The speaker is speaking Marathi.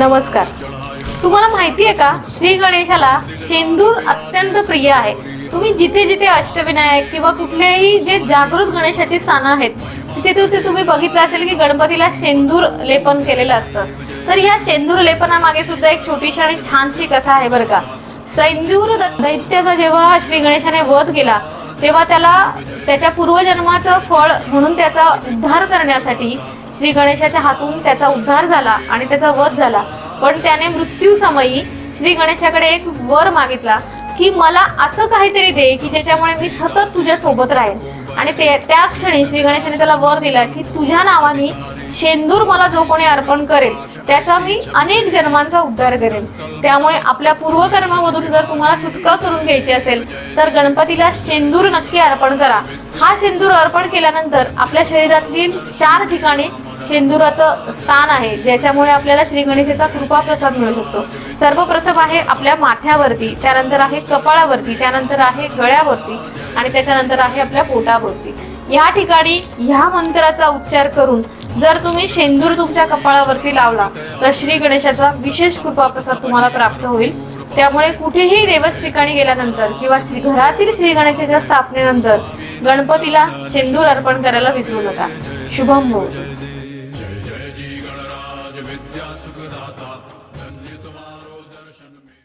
नमस्कार. तुम्हाला माहिती आहे का? श्री गणेशाला शेंदूर अत्यंत प्रिय आहे. तुम्ही जिथे जिथे अष्टविनायक किंवा कुठलेही जे जागृत गणेशाची स्थानं आहेत तिथे तिथे तुम्ही बघितलं असेल की गणपतीला शेंदूर लेपन केलेलं असतं. तर ह्या शेंदूर लेपनामागे सुद्धा एक छोटीशी आणि छानशी कथा आहे बरं का. सैंदूर द- दैत्याचा जेव्हा श्री गणेशाने वध केला तेव्हा त्याला त्याच्या पूर्वजन्माचं फळ म्हणून त्याचा उद्धार करण्यासाठी श्री गणेशाच्या हातून त्याचा उद्धार झाला आणि त्याचा वध झाला. पण त्याने मृत्यूसमयी श्री गणेशाकडे एक वर मागितला की मला असं काहीतरी दे की ज्याच्यामुळे मी सतत तुझ्या सोबत राहीन. आणि ते त्या क्षणी श्री गणेशाने त्याला वर दिला की तुझ्या नावाने शेंदूर मला जो कोणी अर्पण करेल त्याचा मी अनेक जन्मांचा उद्धार करेन. त्यामुळे आपल्या पूर्वकर्मामधून जर तुम्हाला सुटका करून घ्यायची असेल तर गणपतीला शेंदूर नक्की अर्पण करा. हा शेंदूर अर्पण केल्यानंतर आपल्या शरीरातील चार ठिकाणी शेंदुराचं स्थान आहे ज्याच्यामुळे आपल्याला श्री गणेशाचा कृपा प्रसाद मिळू शकतो. सर्वप्रथम आहे आपल्या माथ्यावरती त्यानंतर आहे कपाळावरती त्यानंतर आहे गळ्यावरती आणि त्याच्यानंतर आहे आपल्या पोटावरती. या ठिकाणी ह्या मंत्राचा उच्चार करून जर तुम्ही शेंदूर तुमच्या कपाळावरती लावला तर श्री गणेशाचा विशेष कृपा प्रसाद तुम्हाला प्राप्त होईल. त्यामुळे कुठेही देवस्थ ठिकाणी गेल्यानंतर किंवा श्री घरातील श्री गणेशाच्या स्थापनेनंतर गणपतीला शेंदूर अर्पण करायला विसरू नका. शुभम विद्या सुखदाता धन्य तुम्हारो दर्शन में।